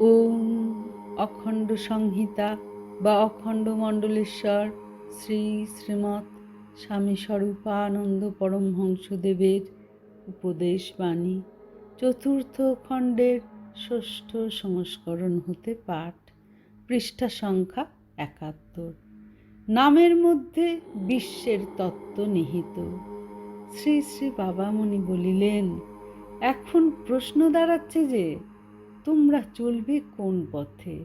ওম অখণ্ড সংহিতা বা অখণ্ড মণ্ডলেশ্বর শ্রী শ্রীমৎ স্বামী স্বরূপানন্দ পরমহংসদেবের উপদেশ বাণী চতুর্থ খণ্ডের ষষ্ঠ সংস্করণ হতে পাঠ, পৃষ্ঠা সংখ্যা একাত্তর। নামের মধ্যে বিশ্বের তত্ত্ব নিহিত। শ্রী শ্রী বাবামণি বলিলেন, এখন প্রশ্ন দাঁড়াচ্ছে যে তোমরা চলবে কোন পথে?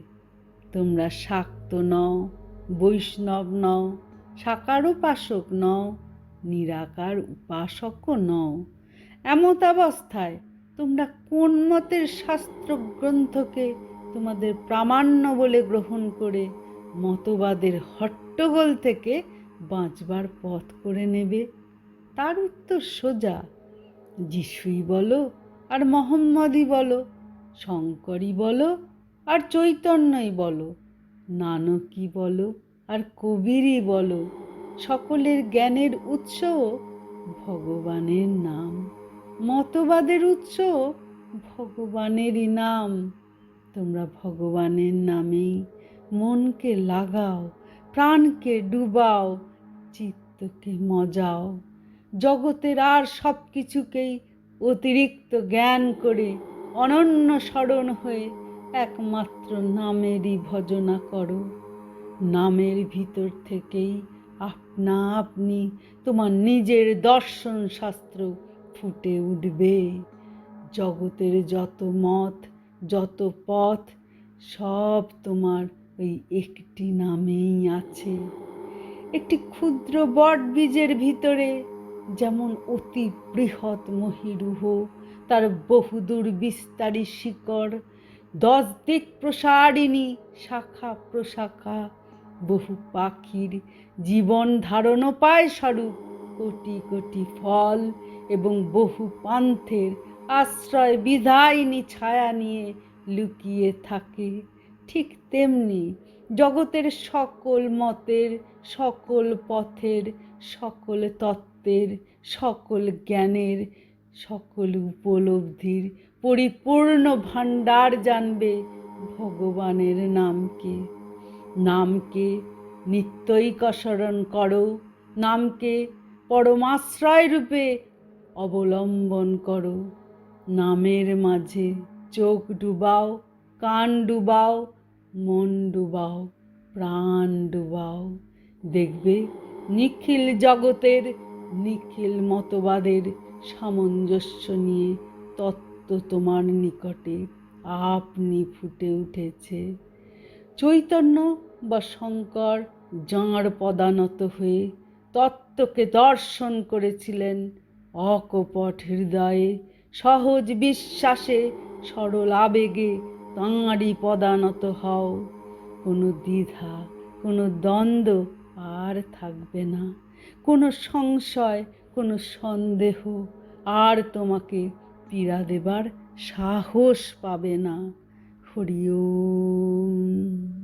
তোমরা শাক্ত নও, বৈষ্ণব নও সাকার উপাসক নও, নিরাকার উপাসকও নও। এমতাবস্থায় তোমরা কোন মতের শাস্ত্র গ্রন্থকে তোমাদের প্রামাণ্য বলে গ্রহণ করে মতবাদের হট্টগোল থেকে বাঁচবার পথ করে নেবে? তার উত্তর সোজা। যিশুই বলো আর মোহাম্মদই বলো। শঙ্করই বলো আর চৈতন্যই বলো, নানকই বলো আর কবিরই বলো, সকলের জ্ঞানের উৎসও ভগবানের নাম, মতবাদের উৎস ভগবানেরই নাম। তোমরা ভগবানের নামেই মনকে লাগাও, প্রাণকে ডুবাও, চিত্তকে মজাও। জগতের আর সব কিছুকেই অতিরিক্ত জ্ঞান করে অনন্য স্মরণ হয়ে একমাত্র নামেরই ভজনা করো। নামের ভিতর থেকেই আপনা আপনি তোমার নিজের দর্শন শাস্ত্র ফুটে উঠবে। জগতের যত মত, যত পথ, সব তোমার ওই একটি নামেই আছে। একটি ক্ষুদ্র বট বীজের ভিতরে যেমন অতি বৃহৎ মহিরুহ তার বহুদূর বিস্তারী শিকড়, দশ দিক প্রসারিণী, শাখা প্রশাখা, বহু পাখির জীবন ধারণ পায় স্বরূপ। কোটি কোটি ফল এবং বহু পান্থের আশ্রয় বিধায়িনী ছায়া নিয়ে লুকিয়ে থাকে। ঠিক তেমনি জগতের সকল মতের, সকল পথের, সকল তত্ত্বের, সকল জ্ঞানের সকল উপলব্ধির পরিপূর্ণ ভাণ্ডার জানবে ভগবানের নামকে। নামকে নিত্যই কসরণ করো, নামকে পরমাশ্রয় রূপে অবলম্বন করো। নামের মাঝে চোখ ডুবাও, কান ডুবাও, মন ডুবাও, প্রাণ ডুবাও। দেখবে নিখিল জগতের, নিখিল মতবাদের সামঞ্জস্য নিয়ে তত্ত্ব তোমার নিকটে আপনি ফুটে উঠেছে। চৈতন্য বা শঙ্কর যাঁর পদানত হয়ে তত্ত্বকে দর্শন করেছিলেন, অকপট হৃদয়ে সহজ বিশ্বাসে সরল আবেগে তাঁরই পদানত হও। কোনো দ্বিধা, কোনো দ্বন্দ্ব আর থাকবে না। কোনো সংশয় কোনো সন্দেহ আর তোমাকে পীড়া দেবার সাহস পাবে না। হরি ওম।